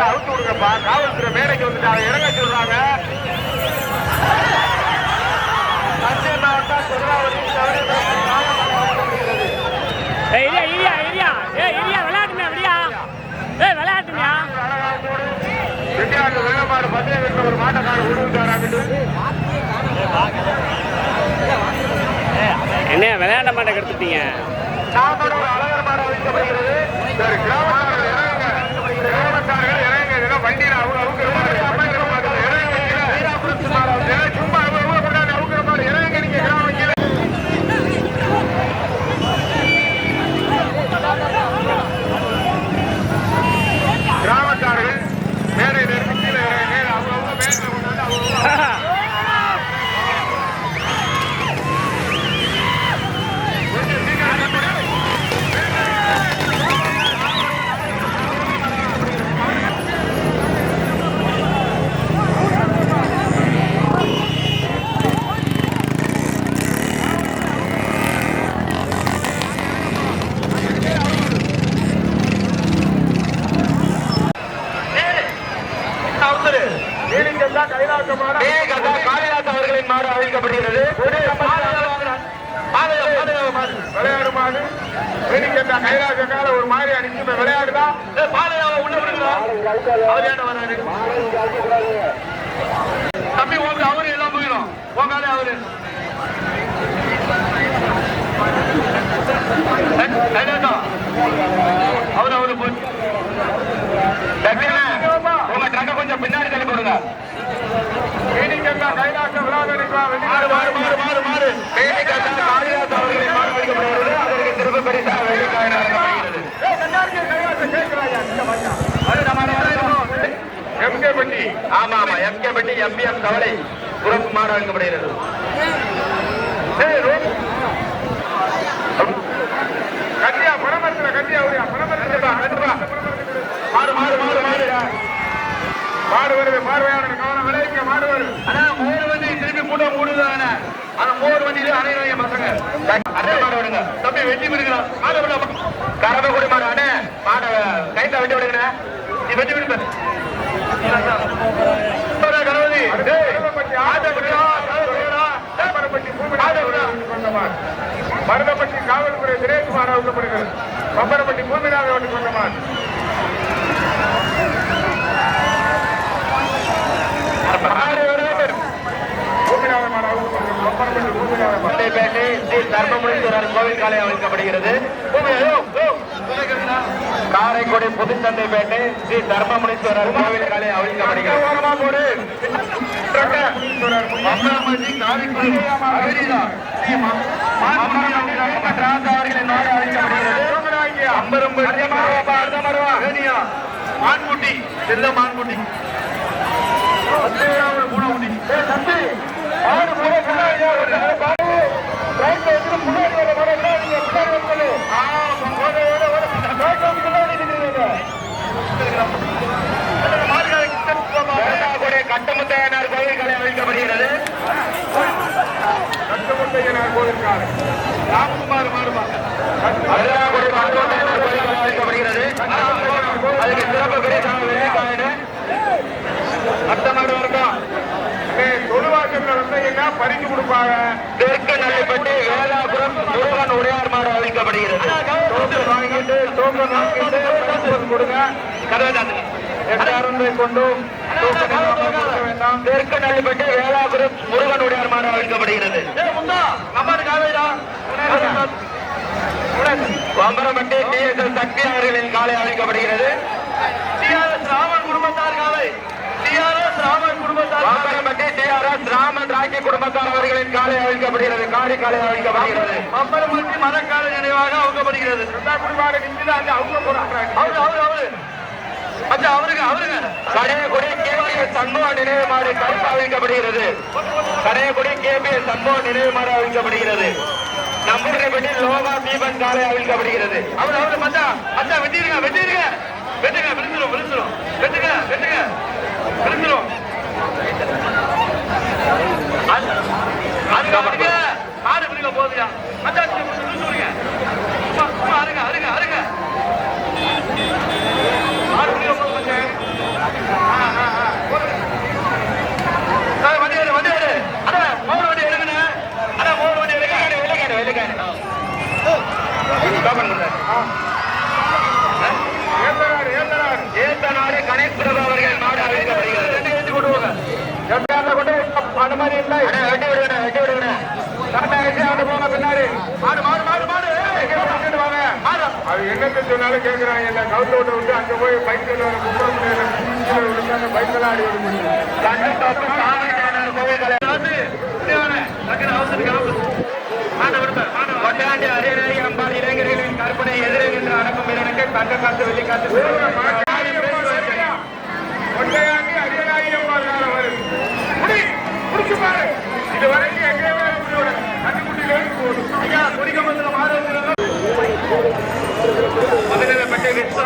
வச்சிருக்கிற அவுத்து விடுங்கப்பா காவல்துறை மேடைக்கு வந்துட்டாங்க இறங்க சொல்றாங்க. தஞ்சை மாவட்டம் திருவாவூர் சௌரியபுரம் காவல் அவுக்கப்படுகிறது. ஏய் இரியா இரியா இரியா ஏய் இரியா விளையாட்டுங்க விடியா ஏய் விளையாட்டுங்க அழகாத்தோடு செட்டியாட்டு வெள்ளமாடு பந்தயம் வைக்க ஒரு மாட்டக்காரர் என்ன விளையாட மாட்டே கெடுத்துட்டீங்க? சாம்பலூர் அழகர் மாடு வைக்கப்படுகிறது. காளிதாஸ் அவர்களின் மாடு அழைக்கப்படுகிறது. விளையாடு மாடு வேடிக்கை கைலாச கால ஒரு மாதிரி இப்ப விளையாடுதா? உள்ள விடுங்களா? வர்றாரு தம்பி உங்க அவரு எல்லாம் போயிடும். உங்காலே அவரு. அவரு அவரு போய் உங்க ட்ரக்க கொஞ்சம் பின்னாடி தள்ளி போடுங்க. ஆமா ஆமா எம்கே பட்டி எம்பிஎம் கவலை மாடு வழங்கப்படுகிறது கத்தியா பரமரத்துல கத்தியா உரியா பரமரத்துல கண்டிப்பா மாடு மாடு மாடு மாடு மாடு வருது பார்வையாளர் கவனம் வருது ஆனா மோர் வண்டி திருப்பி கூட மூடுதானே ஆனா மோர் வண்டியில அணைய பசங்க. அண்ணே மாடு விடுங்க. தம்பி வெட்டி விடுங்களா மாடு விட கூட மாடு. அண்ணே மாட கைத்த வெட்டி விடுங்க நீ வெட்டி விடுங்க கணபதி. மருதப்பட்டி காவல்துறை தினேஷ்குமார் அவுக்கப்படுகிறது பம்பரப்பட்டி பூமிநாத ஓட்டு கொண்டமான் கோவில் காலை அமைக்கப்படுகிறது காரைக்குடி புதுச்சந்தைப்பேட்டை ஸ்ரீ தர்மமுனீஸ்வரர் கோவில் காலை அவிழ்க்கப்படுகிறது மான்குட்டி செல்ல மான்குட்டி ¡Vamos! பரிசு கொடுப்பாங்க. தெற்கு நல்லப்பட்டு வேலாபுரம் முருகன் உடையார் மாடு அளிக்கப்படுகிறது கொடுங்க. எல்லாரும் கொண்டு தெற்கு நல்லப்பட்டு வேலாபுரம் முருகன் உடையார் மாடு அளிக்கப்படுகிறது பம்பரப்பட்டு டிஎஸ்எல் சக்தி அவர்களின் காலை அழைக்கப்படுகிறது. டிஆர்எஸ் குடும்பத்தார் காலை. ராமன் ராக்கி குடும்பத்தார் அவர்களின் காலை அழைக்கப்படுகிறது காரி காலை அழைக்கப்படுகிறது பம்பரப்பட்டி மதக்கால நினைவாக அழைக்கப்படுகிறது குடும்பாடு நின்று அங்க அவங்க போறாங்க. அவரு அவரு அவரு. அச்சா அவருங்க கடையக்குடி கேபிஎஸ் சண்முக நினைவு மாடு கருப்பு அழிக்கப்படுகிறது கடையக்குடி கேபிஎஸ் சண்முக நினைவு மாடு அழிக்கப்படுகிறது நம்பூரிப்பட்டி லோகா தீபன் காலை அழிக்கப்படுகிறது அவர் அவரு மச்சா மச்சா வெட்டிருங்க வெட்டிருங்க. வெட்டுங்க வெட்டுங்க வெட்டுங்க. அது அதுங்க போகுதுயா சும்மா போகுது ஏத்தனாடு கணேஷ் அவர்கள் மாடு அழைக்கப்படுகிறது. ரெண்டு ஏத்தி கொண்டு போங்க. எட்டாயிரம் கொண்டு அனுமதி இல்லை. அண்ணா, வெட்டி விடுங்கண்ணே, வெட்டி விடுங்கண்ணே. கரெக்டா வச்சு அவனை போங்க பின்னாடி. மாடு, மாடு, மாடு, மாடு. வாங்க. மாடு. அது என்னத்தை சொன்னாலும் கேட்கிறாங்க என்ன கவுத்து விட்டு விட்டு அங்க போய் பைக்கில் குப்பரம் விழுந்தாங்க பைக்கில் ஆடி விட முடியும் கண்ணுத்தோப்பு சாமி தேனர் கோவில்களை. வந்து, இங்கே வாண்ணே. டக்குனு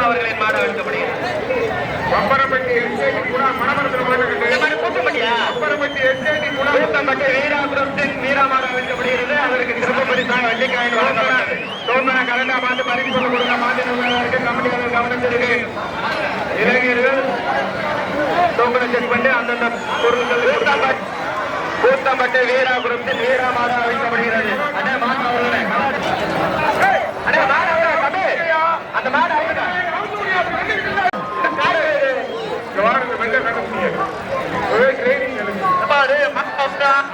அவர்களின் மாடு அழைக்கப்படுகிறது பம்பரப்பட்டி எஸ்டேடி கூட மணமரத்தில் போயிட்டு கூட்டப்பட்டியா பம்பரப்பட்டி எஸ்டேடி கூட கூட்டப்பட்டு வீராபுரத்தின் வீரமாடு அழைக்கப்படுகிறது அதற்கு சிறப்பு பரிசாக வெள்ளிக்காயின் வழங்கப்பட்டது சோமன கலண்டா பார்த்து பரிசு கொண்டு கொடுக்க மாநில கமிட்டியாளர் கவனத்திற்கு இளைஞர்கள் டோக்கனை செக் பண்ணி அந்தந்த பொருட்கள் கூட்டப்பட்டு கூட்டப்பட்டு வீரா மாதா அழைக்கப்படுகிறது அண்ணே மாடு அவர்களே. அண்ணே மாடு தம்பி. அந்த மாடு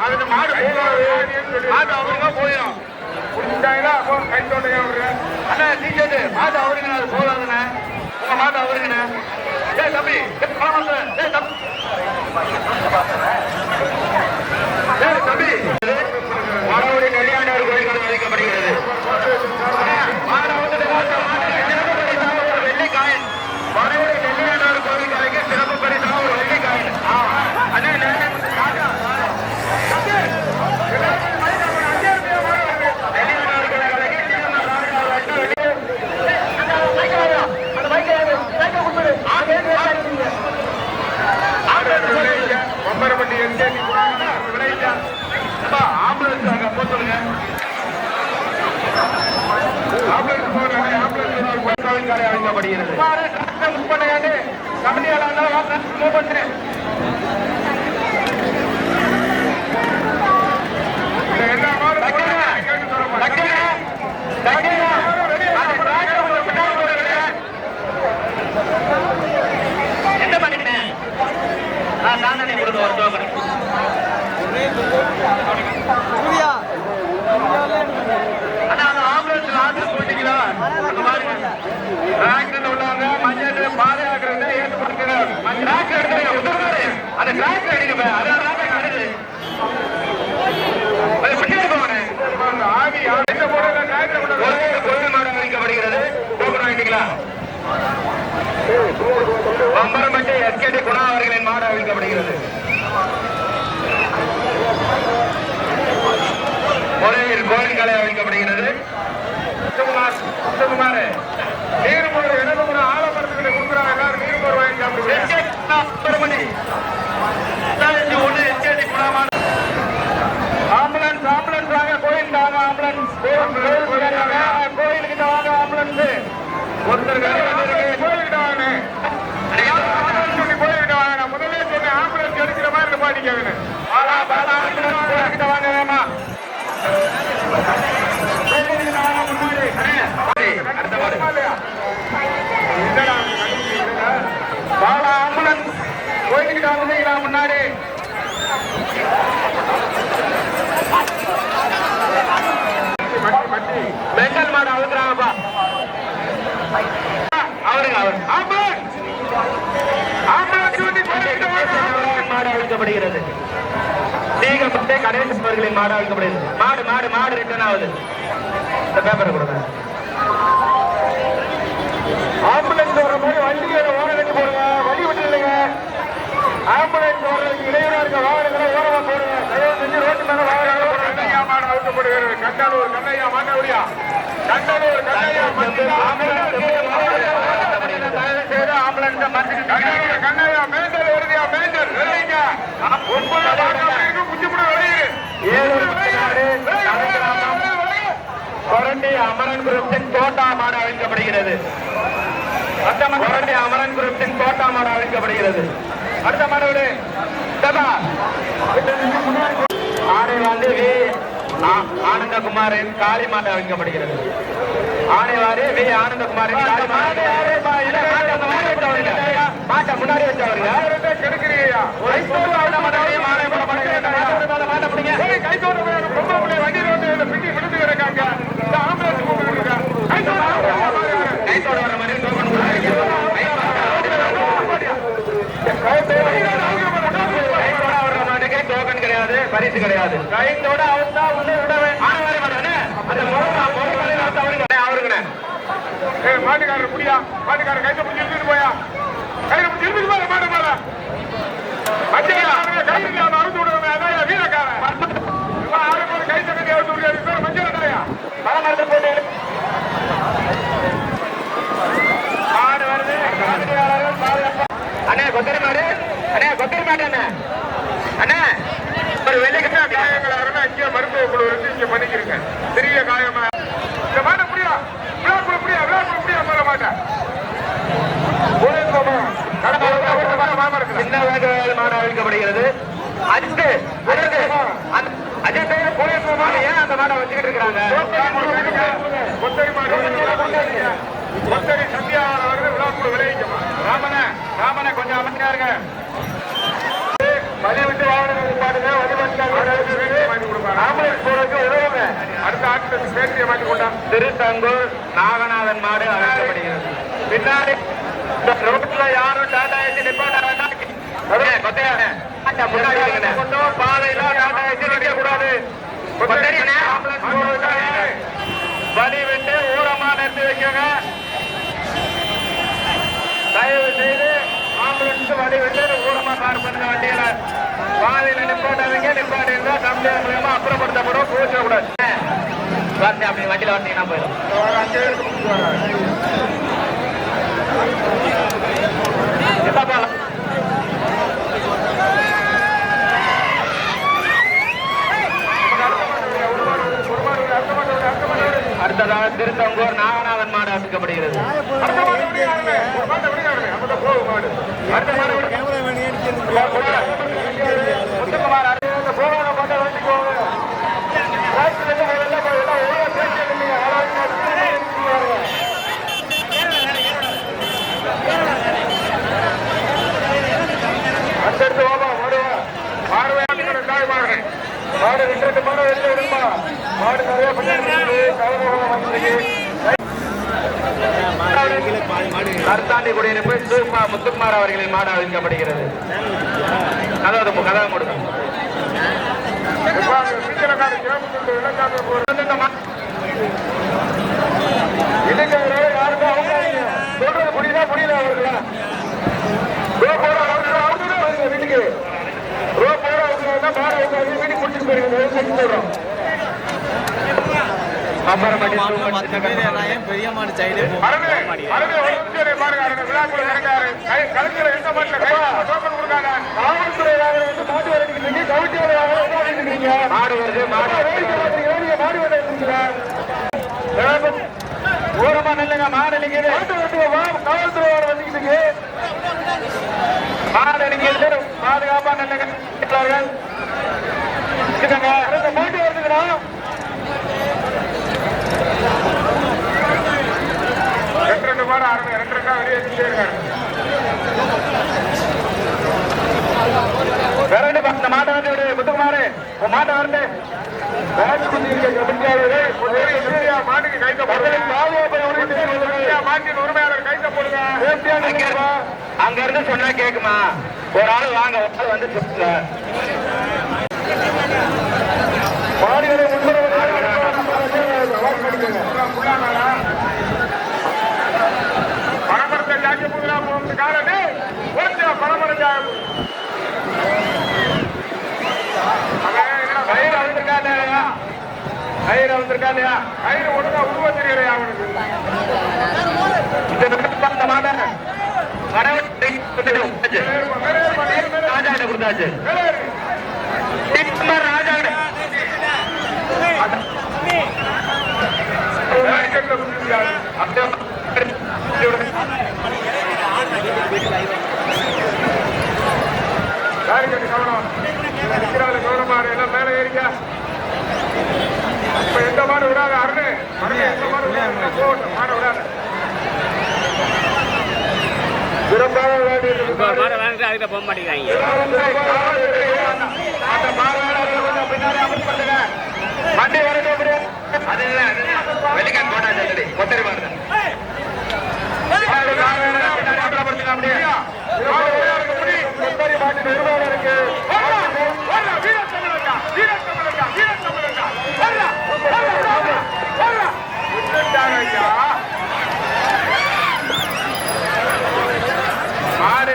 அதுக்கு மாடு அவருங்க போயிடும். முடிஞ்சாங்களா கை தோட்டையா விடுறேன் அண்ணா டிஷர்ட் மாடு அது போகாதுண்ணே. உங்க மாதா அவருங்கண்ணே. ஏய் தம்பி ஏய் தம்பி ஏய் தம்பி மாடவுடி கல்யாணர் கோயில்கள் அழைக்கப்படுகிறது மாடு வந்து சிறப்பு பரிசாக ஒரு வெள்ளி காயின் மாடவுடி கல்யாணர் கோவில் கலைக்கு சிறப்பு பரிசாக ஒரு வெள்ளி காயின் அண்ணே அண்ணே பம்பரப்பட்டி எஸ்டேடி கூட விளைவிச்சா ஆம்புலன்ஸ் அங்க போக சொல்லுங்க ஆம்புலன்ஸ் போறாங்க ஆம்புலன்ஸ் கோவில்காலை அழைக்கப்படுகிறது புக் பண்ணுங்க கமிட்டியாளர் இருந்தாலும் வாங்க மூவ் பண்ணுறேன் எல்லா மாடும் கேட்டு சொல்ல டக்குனு, டக்குனு, அந்த tractor கொஞ்சம் பின்னாடி போடுங்க. என்ன பண்ணிட்டே நான் தானே கொடுக்க ஒரு டோக்கன் பம்பரம்பட்டி எஸ்கேடி குணா அவர்களின் மாடு அழிக்கப்படுகிறது ஒரே ஒரு கோயில் கலை சுகுமார் சுகுமார் நீர் போற கூட ஆலமரத்துக்கிட்ட கொடுக்குறாங்க எல்லாரும் நீர் போர் வாங்கி சாப்பிடுங்க. ஆம்புலன்ஸ் ஆம்புலன்ஸ் வாங்க கோயில் தாங்க ஆம்புலன்ஸ். கோயில் கோயிலுக்கிட்ட வாங்க ஆம்புலன்ஸ். ஒருத்தர் கோயிலுக்கிட்ட வாங்க. ஆம்புலன்ஸ் கோயிலுக்கிட்ட வாங்க. முதல்ல ஆம்புலன்ஸ் எடுக்கிற மாதிரி நிப்பாட்டிக்கங்க பாலா பாலா ஆம்புலன்ஸ் கோயிலுக்கிட்ட வாங்க வேமா பாலா ஆம்புலன்ஸ் கோயிலுக்கு வந்துட்டீங்களா முன்னாடி மெங்கல் மாடு அழுத்துறாங்கப்பா மாடு அழுத்தப்படுகிறது தீகப்பட்டே கணேசன் அவர்களின் மாடு அழுத்தப்படுகிறது மாடு மாடு மாடு ரிட்டர்ன் ஆகுது. இந்த பேப்பரை கொடுங்க. ஆம்புலன்ஸ் வர மாதிரி வண்டிகளை ஓர வச்சு போடுங்க. வழி விட்டு இல்லைங்க ஆம்புலன்ஸ் வர்றதுக்கு இடையூறா இருக்க வாகனங்களை ஓரமா போடுங்க. தயவு செஞ்சு ரோட்டு மேல வாகனங்களை கண்ணையா மாடு அழுத்தப்படுகிறது கண்டலூர் கண்ணையா மாட்டவடியா கண்டலூர் கண்ணையா கண்ணையா கண்ணையா மேண்டல் வருதியா மேண்டல் வருவீங்க ஒன்பது வாகனம் குஞ்சுப்பட வருகிறது ஏழு நாடு கொரண்டி அமரன் குரூப்ஸின் தோட்டா மாடு அழிக்கப்படுகிறது. கொரண்டி அமரன் குரூப்ஸின் தோட்டா மாடு அழிக்கப்படுகிறது அடுத்த மாடு விடு சபா ஆடை வந்து வி ஆனந்தகுமாரின் காளி மாடு அழிக்கப்படுகிறது ஆணைவாரி வி ஆனந்தகுமாரின் காளி மாடு மாட்டை முன்னாடி வச்சவருங்க மாட்டை பிடிங்க கை தோட்ட பொம்பளை பிள்ளை வண்டி ரோட்டு விழுந்து கிடக்காங்க இந்த ஆம்புலன்ஸ் கூப்பிடுங்க கை தோட்ட கைத்தோட வர மாதிரி டோக்கன் கொடுங்க. கைத்தோட வர்ற மாட்டுக்கு டோக்கன் கிடையாது பரிசு கிடையாது கைத்தோட அவுத்தா உள்ள விட அந்த முறை அவருங்க அவருங்கண்ணே மாட்டுக்காரர் முடியா மாட்டுக்காரர் கைத்த பிடிச்சி போயா கையில பிடிச்சி இழுத்துட்டு போயா மாட்டு மேல மஞ்சள் கையில் அவன் அறுத்து விடுவேன் அதான் வீரக்காரன் இவன் ஆறு போது கை தட்டி அறுத்து விடுறது பேர் மஞ்சள் அடையா பணமரத்தை போட்டு மாடு வருது காவல்துறையாளர்கள் பாதுகாப்பு. அண்ணே கொத்தரி மாடு. அண்ணே கொத்தரி மாடு அண்ணே. அண்ணே ஒரு வெள்ளிக்கிழமை காயங்கள் அருணா இங்கே மருத்துவ குழு இருந்து இங்க பண்ணிக்கிறீங்க பெரிய காயமா. இந்த மாட்டை முடியா விழாக்குள்ள முடியா விழாக்குள்ள முடியா போற மாட்டேன் அழிக்கப்படுகிறது. அடுத்து அடுத்து அந்த- அஜித் போலீஸ் ஏன் அந்த மாடை வச்சுக்கிட்டு இருக்காங்க கொத்தரி மாடு கொத்தரி சந்தியா வருது விழாக்குள்ள விளைவிக்கமா. ராமன ராமன கொஞ்சம் அமைதியா இருங்க. வழி விட்டு வாகனங்கள் பாடுங்க ஆம்புலன்ஸ் போறதுக்கு உதவுங்க. அடுத்த ஆட்களுக்கு பேட்டியை மாட்டி கொண்டா. திருத்தங்கூர் நாகநாதன் மாடு அழைக்கப்படுகிறது. பின்னாடி ரோட்ல யாரும் டாடா ஏசி நிப்பாட்ட வேண்டாம். அண்ணே, கொத்தையாண்ணே. அண்ணே, முன்னாடி இருங்கண்ணே. கொண்டோம் பாதையில டாடா ஏசி நிக்க கூடாது ஆம்புலன்ஸ் போறதுக்காக. வழி விட்டு ஊரமா நிறுத்தி வைக்கங்க. தயவு செய்து ஆம்புலன்ஸ் வழி விட்டு ஊரமா கார் பண்ணுங்க வண்டியில. பாதையில நிப்பாட்டாதீங்க. நிப்பாட்டி இருந்தா கம்ப்ளைண்ட் மூலமா அப்புறப்படுத்தப்படும் கூச்சக்கூடாது வந்து அப்படி வண்டியில வந்தீங்கன்னா போயிடும். சித்தப்பா அடுத்ததாக திருத்தங்கூர் நாகநாதன் மாடு அழைக்கப்படுகிறது அடுத்த மாடு விடுங்க மாட்டை விடுங்க அப்பதான் போகும் மாடு அடுத்த மாடு விடுங்க முத்துக்குமார் அடுத்து இந்த போகாத மாட்டை வண்டி போங்க ராத்திரி எல்லாம் முதல்ல போய் எல்லாம் ஒழுங்கா பேசிட்டு இருந்தீங்க. திருத்தங்கூர் நாகநாதன் மாடு வாங்க. அடுத்தடுத்து வாமா மாடுவா பார்வையாளர்கள் தாய் மாடு மாடு ரெண்டு ரெண்டு மாடு வெளியே விடுமா மாடு கருத்தாண்டி குடியிருப்பு சூப்பா முத்துக்குமார் அவர்களின் மாடு அழிக்கப்படுகிறது கதவு கதவு கொடுக்கும் பிச்சைக்கார புரியல அவர்களா? வீட்டுக்கு ரோ போட வீட்டுக்கு குடிச்சிட்டு போயிருக்கோம் செஞ்சு போடுறோம் அப்புறமேட்டு சூப்பர் மற்ற பேர் எல்லாம் பெரிய மாடு சைடே மாடு வருது மாடு ஓரமா நில்லுங்க மாடு நிக்குது வா காவல்துறை வந்துக்கிட்டு மாடு பாதுகாப்பா நில்லுங்க வீட்டார்கள். மாட்டு வருதுங்கண்ணா ரெண்டு மாடு ஆரம்பி ரெண்டு ரெண்டா வெளியே வச்சுட்டே இருக்காரு. விரண்டு இந்த மாட்டை வந்து விடு முத்துக்குமாரு உன் மாட்டை வரண்டு அங்க இருந்து சொன்னா கேக்குமா? ஒரு ஆள் வாங்க வந்து மாடுகளை முன்னுரிமை புதுரா போகிறது காரணே கொஞ்சம் பரமர ஜாக்கு கயிறு வந்திருக்காங்க கயிறு வந்திருக்காங்க கயிறு ஒழுங்கா உருவ தெரியலையா அவனுக்கு ராஜா கிட்ட கொடுத்தாச்சு திரும்ப ராஜா கிட்ட மேல ஏறிக்க. இப்ப எந்த மாடு விடாத அருணு. அருணு எந்த மாடு விடாத? போகட்டும் மாடு விடாத. சிறப்பாக விளையாடி இப்போ மாட வாங்கிட்டு அதுக்கிட்ட போக மாட்டேங்கிறாங்க. அந்த. வண்டி அப்படியே. அது இல்ல, அது இல்ல. வெள்ளிக்காய் போட்டா சொல்லி கொத்தரி மாடு பார்வையாளர்கள் பின்னாடி அமர்த்தப்படுங்க அப்படியே. மாடு விளையாடுங்க முடி கொத்தரி மாட்டு நிர்வாகருக்கு வரலாம், வரலாம், வீரத் தமிழகா, வீரத் தமிழகா, வீரத் தமிழகா. வரலாம், வரலாம், வரலாம், வரலாம். விட்டுட்டாங்க ஐயா. மாடு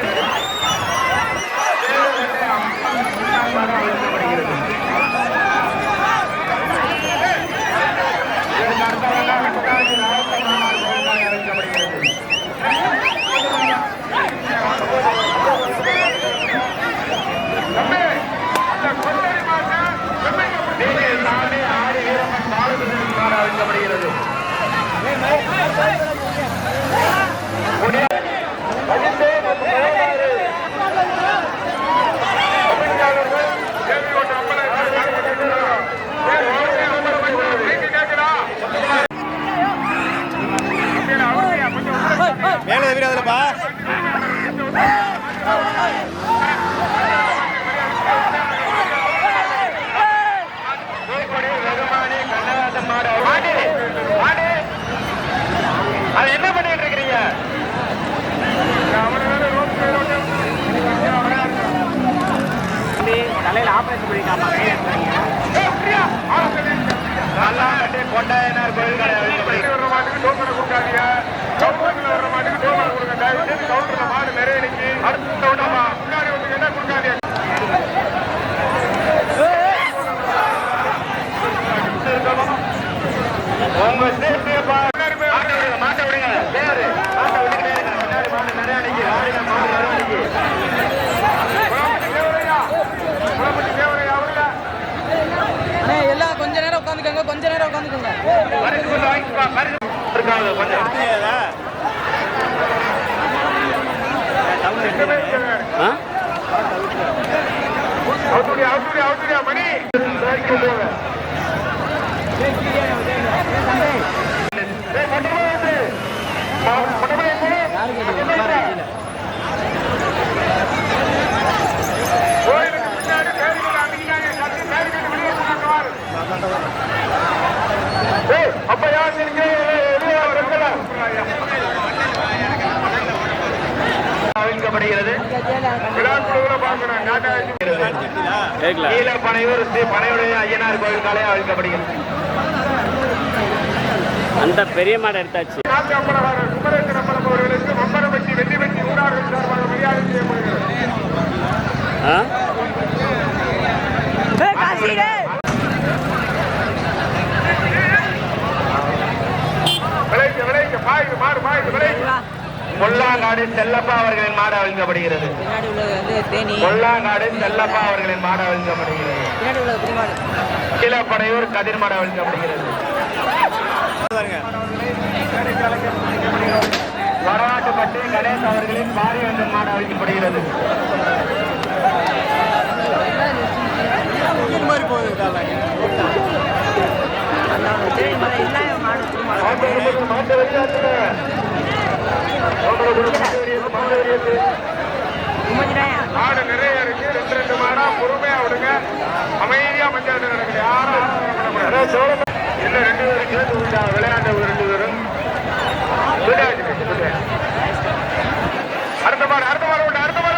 தம்பி, அந்த கொத்தரி மாட்டை செம்மைக்கு பிடி. நீங்கள் சாமி ஆடி வீரம்மன் பாலுபதி மாடு அழைக்கப்படுகிறது. அஜித்தே மற்றும் மோகனாரு. தமிழ்நாடுகள் கேள்வி ஓட்டு அம்பலை ஏன் வாழ்க்கை நம்பர் கொஞ்சம் நீங்க கேட்கிறா அவசியம் கொஞ்சம் உள்ள மேலே வீராதுலப்பா தூத்துக்குடி வெகுமானி கண்ணதாசன் மாடு மாடு மாடு அது என்ன பண்ணிட்டு இருக்கிறீங்க தலையில் ஆப்ரேஷன் பண்ணிட்டாமா நல்லா கட்டி கொண்டாயினார் கோயில் கடை அழைக்கப்படுகிறது வர்ற மாட்டுக்கு டோக்கனை கொடுக்காதீங்க கவுண்டர்ல வர்ற மாட்டுக்கு டோக்கன் கொடுங்க தயவு செய்து கவுண்டர்ல மாடு நிறைய நிக்கி அடுத்த கவுண்டமா முன்னாடி வந்து என்ன கொடுக்காதீங்க உங்க சேஃப்டியை பாருங்க மாட்ட விடுங்க மாட்ட விடுங்க பேரு மாட்ட விட்டுக்கிட்டே இருங்க பின்னாடி மாடு நிறைய நிக்கி ஆடுங்க மாடு நிறைய நிக்கி குளப்பட்டி தேவரையா குளப்பட்டி தேவரையா அவருல அண்ணே எல்லாம் கொஞ்ச நேரம் உட்காந்துக்கோங்க கொஞ்ச நேரம் உட்காந்துக்கோங்க பரிசு கொஞ்சம் வாங்கிப்பா பரிசு இருக்காது கொஞ்சம் மணி அப்ப யார் அழைக்கப்படுகிறது பனையூர் ஸ்ரீ பனையுடைய ஐயனார் கோயில் காலையாக அழைக்கப்படுகிறது அந்த பெரிய மாடை எடுத்தாச்சு. நாட்டு விளைக்க விளைக்க பாயுது மாடு பாயுது விளைக்க கொல்லாங்காடு செல்லப்பா அவர்களின் மாடு வந்து தேனி. கொல்லாங்காடு செல்லப்பா அவர்களின் மாடு பெரியமாடு கீழப்பனையூர் கதிர் மாடு அழைக்கப்படுகிறது. வரலாற்றுப்பட்டி கணேஷ் அவர்களின் பாரியவந்தன் மாடு அழைக்கப்படுகிறது. மாதிரி போகுது மாடு நிறைய இருக்கு ரெண்டு ரெண்டு மாடா பொறுமையா விடுங்க அமைதியா பஞ்சாயத்து நடக்குது யாரும் இல்ல ரெண்டு பேரும் சேர்த்து விட்டாங்க விளையாண்டவர் ரெண்டு பேரும் அடுத்த மாடு அடுத்த மாடு அடுத்த மாடு